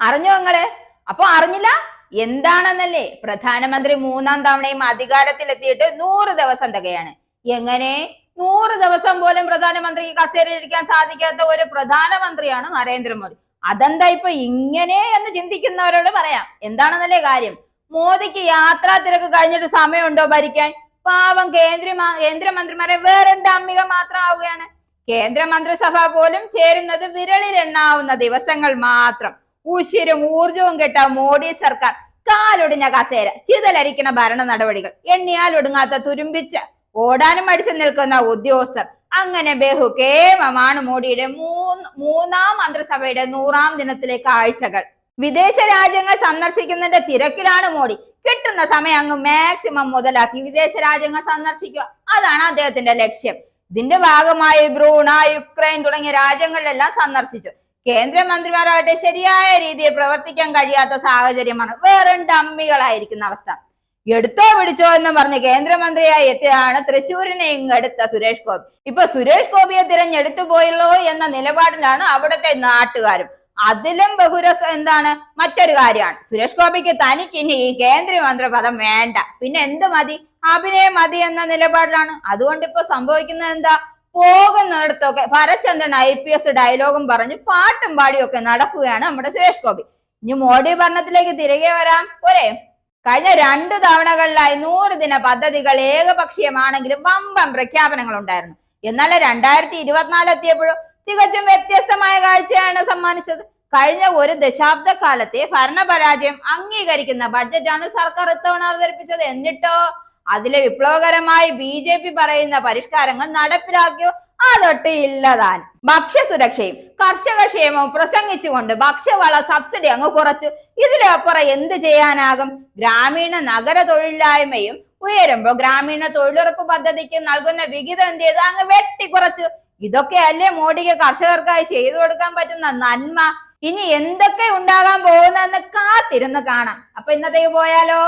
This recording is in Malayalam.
അറിഞ്ഞോ നിങ്ങൾ? അപ്പൊ അറിഞ്ഞില്ല? എന്താണെന്നല്ലേ? പ്രധാനമന്ത്രി മൂന്നാം തവണയും അധികാരത്തിൽ അധികാരത്തിലെത്തിയിട്ട് നൂറ് ദിവസം തകയാണ്. എങ്ങനെ? നൂറ് ദിവസം പോലും പ്രധാനമന്ത്രി കസേരയിലിരിക്കാൻ സാധിക്കാത്ത ഒരു പ്രധാനമന്ത്രിയാണ് നരേന്ദ്രമോദി. അതെന്താ ഇപ്പൊ ഇങ്ങനെ എന്ന് ചിന്തിക്കുന്നവരോട് പറയാം. എന്താണെന്നല്ലേ കാര്യം? മോദിക്ക് യാത്രാ തിരക്ക് കഴിഞ്ഞിട്ട് സമയമുണ്ടോ ഭരിക്കാൻ? പാവം കേന്ദ്ര കേന്ദ്രമന്ത്രിമാരെ വേറെ മാത്രം ആവുകയാണ്? കേന്ദ്രമന്ത്രിസഭ പോലും ചേരുന്നത് വിരളിലെണ്ണാവുന്ന ദിവസങ്ങൾ മാത്രം. ഉശിരും ഊർജവും കെട്ട മോഡി സർക്കാർ കാലൊടിഞ്ഞ കസേര ചിതലരിക്കുന്ന ഭരണ നടപടികൾ എണ്ണിയാൽ ഒടുങ്ങാത്ത തുരുമ്പിച്ച് ഓടാനും മടിച്ചു നിൽക്കുന്ന ഉദ്യോഗസ്ഥർ. അങ്ങനെ ബഹുകേമമാണ് മോഡിയുടെ മൂന്ന് മൂന്നാം മന്ത്രിസഭയുടെ നൂറാം ദിനത്തിലെ കാഴ്ചകൾ. വിദേശ രാജ്യങ്ങൾ സന്ദർശിക്കുന്നതിന്റെ തിരക്കിലാണ് മോഡി. കിട്ടുന്ന സമയം അങ്ങ് മാക്സിമം മുതലാക്കി വിദേശ രാജ്യങ്ങൾ സന്ദർശിക്കുക. അതാണ് അദ്ദേഹത്തിന്റെ ലക്ഷ്യം. ഇതിന്റെ ഭാഗമായി ബ്രൂണ യുക്രൈൻ തുടങ്ങിയ രാജ്യങ്ങളിലെല്ലാം സന്ദർശിച്ചു. കേന്ദ്രമന്ത്രിമാരാകട്ടെ ശരിയായ രീതിയിൽ പ്രവർത്തിക്കാൻ കഴിയാത്ത സാഹചര്യമാണ്. വേറും ഡമ്മികളായിരിക്കുന്ന അവസ്ഥ. എടുത്തോ പിടിച്ചോ എന്ന് പറഞ്ഞ് കേന്ദ്രമന്ത്രിയായി എത്തിയതാണ് തൃശ്ശൂരിനെ ഇങ്ങെടുത്ത സുരേഷ് ഗോപി. ഇപ്പൊ സുരേഷ് ഗോപിയെ തിരഞ്ഞെടുത്തു പോയല്ലോ എന്ന നിലപാടിലാണ് അവിടുത്തെ നാട്ടുകാരും. അതിലും ബഹുര എന്താണ്? മറ്റൊരു കാര്യമാണ്. സുരേഷ് ഗോപിക്ക് തനിക്ക് ഇനി ഈ കേന്ദ്രമന്ത്രി പദം വേണ്ട. പിന്നെ എന്ത് മതി? അഭിനയം മതി എന്ന നിലപാടിലാണ്. അതുകൊണ്ട് ഇപ്പൊ സംഭവിക്കുന്നത് എന്താ? പോകുന്നിടത്തൊക്കെ ഭരചന്ദ്രൻ ഐ പി എസ് ഡയലോഗും പറഞ്ഞ് പാട്ടും പാടിയൊക്കെ നടക്കുകയാണ് നമ്മുടെ സുരേഷ് ഗോപി. ഇനി മോഡി ഭരണത്തിലേക്ക് തിരികെ വരാം. പോരെ? കഴിഞ്ഞ രണ്ട് തവണകളിലായി നൂറ് ദിന പദ്ധതികൾ ഏകപക്ഷീയമാണെങ്കിലും വമ്പം പ്രഖ്യാപനങ്ങൾ ഉണ്ടായിരുന്നു എന്നാൽ രണ്ടായിരത്തി ഇരുപത്തിനാല് എത്തിയപ്പോഴും തികച്ചും വ്യത്യസ്തമായ കാഴ്ചയാണ് സമ്മാനിച്ചത്. കഴിഞ്ഞ ഒരു ദശാബ്ദ കാലത്തെ ഭരണപരാജയം അംഗീകരിക്കുന്ന ബഡ്ജറ്റാണ് സർക്കാർ ഇത്തവണ അവതരിപ്പിച്ചത്. എന്നിട്ടോ? അതിലെ വിപ്ലവകരമായി ബി ജെ പി പറയുന്ന പരിഷ്കാരങ്ങൾ നടപ്പിലാക്കിയോ? അതൊട്ട് ഇല്ലതാൻ ഭക്ഷ്യസുരക്ഷയും കർഷക ക്ഷേമവും പ്രസംഗിച്ചുകൊണ്ട് ഭക്ഷ്യവള സബ്സിഡി അങ്ങ് കുറച്ചു. ഇതിലപ്പുറം എന്ത് ചെയ്യാനാകും? ഗ്രാമീണ നഗര തൊഴിലില്ലായ്മയും ഉയരുമ്പോ ഗ്രാമീണ തൊഴിലുറപ്പ് പദ്ധതിക്ക് നൽകുന്ന വിഹിതം എന്ത് ചെയ്തു? അങ്ങ് വെട്ടിക്കുറച്ചു ഇതൊക്കെയല്ലേ മോഡിക്ക് കർഷകർക്കായി ചെയ്തു കൊടുക്കാൻ പറ്റുന്ന നന്മ? ഇനി എന്തൊക്കെ ഉണ്ടാകാൻ പോകുന്നതെന്ന് കാത്തിരുന്ന് കാണാം. അപ്പൊ ഇന്നത്തേക്ക് പോയാലോ?